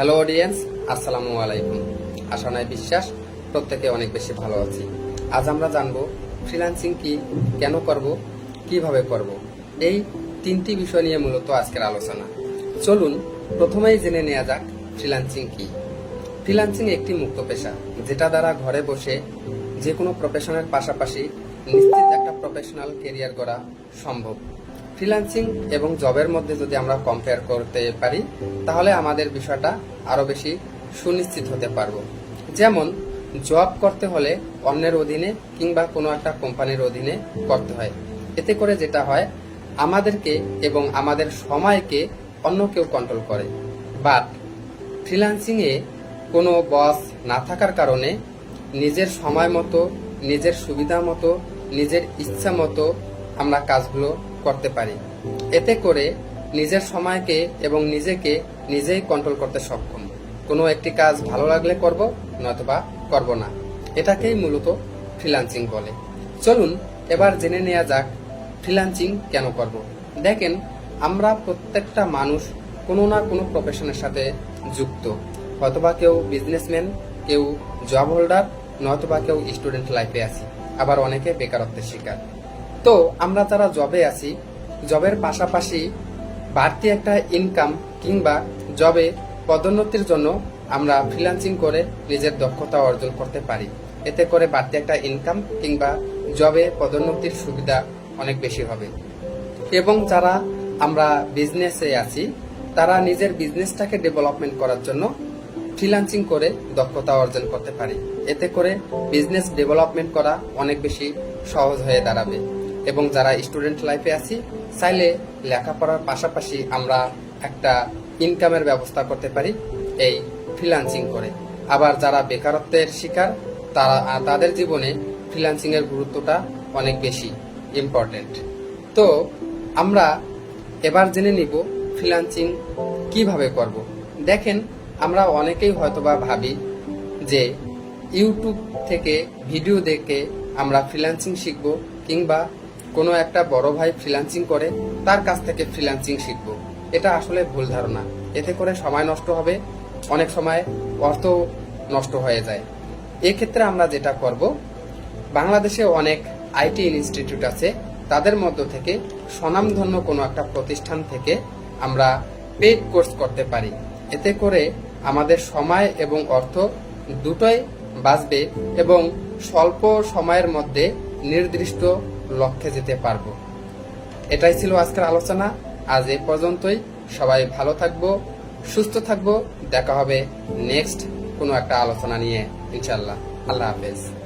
Hello audience আসসালামু আলাইকুম। আশা নয় বিশ্বাস, প্রত্যেকে অনেক বেশি ভালো আছি। আজ আমরা জানব ফ্রিল্যান্সিং কি, কেন করব, কীভাবে করব। এই তিনটি বিষয় নিয়ে মূলত আজকের আলোচনা। চলুন, প্রথমেই জেনে নেওয়া যাক ফ্রিল্যান্সিং কি। ফ্রিল্যান্সিং একটি মুক্ত পেশা, যেটা দ্বারা ঘরে বসে যে কোনো প্রফেশনের পাশাপাশি নিশ্চিত একটা প্রফেশনাল কেরিয়ার করা সম্ভব। ফ্রিল্যান্সিং এবং জবের মধ্যে যদি আমরা কম্পেয়ার করতে পারি, তাহলে আমাদের বিষয়টা আরও বেশি সুনিশ্চিত হতে পারব। যেমন জব করতে হলে অন্যের অধীনে কিংবা কোনো একটা কোম্পানির অধীনে করতে হয়। এতে করে যেটা হয়, আমাদেরকে এবং আমাদের সময়কে অন্য কেউ কন্ট্রোল করে। বাট ফ্রিল্যান্সিং এ কোনো বস না থাকার কারণে নিজের সময় মতো, নিজের সুবিধা মতো, নিজের ইচ্ছা মতো আমরা কাজগুলো করতে পারি। এতে করে নিজের সময়কে এবং নিজেকে নিজেই কন্ট্রোল করতে সক্ষম। কোনো একটি কাজ ভালো লাগলে করব, নয়তোবা করব না। এটাকেই মূলত ফ্রিল্যান্সিং বলে। চলুন, এবার জেনে নেওয়া যাক ফ্রিল্যান্সিং কেন করব। দেখেন, আমরা প্রত্যেকটা মানুষ কোনো না কোনো প্রফেশনের সাথে যুক্ত। হয়তোবা কেউ বিজনেসম্যান কেউ জব হোল্ডার নয়তোবা কেউ স্টুডেন্ট লাইফে আছি। আবার অনেকে বেকারত্বের শিকার। তো আমরা যারা জবে আছি। জবের পাশাপাশি বাড়তি একটা ইনকাম কিংবা জবে পদোন্নতির জন্য আমরা ফ্রিল্যান্সিং করে নিজের দক্ষতা অর্জন করতে পারি। এতে করে বাড়তি একটা ইনকাম কিংবা জবে পদোন্নতির সুবিধা অনেক বেশি হবে। এবং যারা আমরা বিজনেসে আছি, তারা নিজের বিজনেসটাকে ডেভেলপমেন্ট করার জন্য ফ্রিল্যান্সিং করে দক্ষতা অর্জন করতে পারি। এতে করে বিজনেস ডেভেলপমেন্ট করা অনেক বেশি সহজ হয়ে দাঁড়াবে। এবং যারা স্টুডেন্ট লাইফে আছি, চাইলে লেখাপড়ার পাশাপাশি আমরা একটা ইনকামের ব্যবস্থা করতে পারি এই ফ্রিল্যান্সিং করে। আবার যারা বেকারত্বের শিকার, তারা তাদের জীবনে ফ্রিল্যান্সিং এর গুরুত্বটা অনেক বেশি ইম্পর্টেন্ট তো আমরা এবার জেনে নিব ফ্রিল্যান্সিং কীভাবে করব। দেখেন, আমরা অনেকেই হয়তোবা ভাবি যে ইউটিউব থেকে ভিডিও দেখে আমরা ফ্রিল্যান্সিং শিখব কিংবা কোনো একটা বড় ভাই ফ্রিল্যান্সিং করে, তার কাছ থেকে ফ্রিল্যান্সিং শিখব। এটা আসলে ভুল ধারণা। এতে করে সময় নষ্ট হবে, অনেক সময় অর্থ নষ্ট হয়ে যায়। এক্ষেত্রে আমরা যেটা করব, বাংলাদেশে অনেক আইটি ইনস্টিটিউট আছে, তাদের মধ্য থেকে স্বনামধন্য কোনো একটা প্রতিষ্ঠান থেকে আমরা পেইড কোর্স করতে পারি। এতে করে আমাদের সময় এবং অর্থ দুটোই বাঁচবে এবং স্বল্প সময়ের মধ্যে নির্দিষ্ট লক্ষ্যে যেতে পারব। এটাই ছিল আজকের আলোচনা। আজ এ পর্যন্তই। সবাই ভালো থাকব, সুস্থ থাকব। দেখা হবে নেক্সট কোনো একটা আলোচনা নিয়ে। ইনশাল্লাহ আল্লাহ হাফেজ।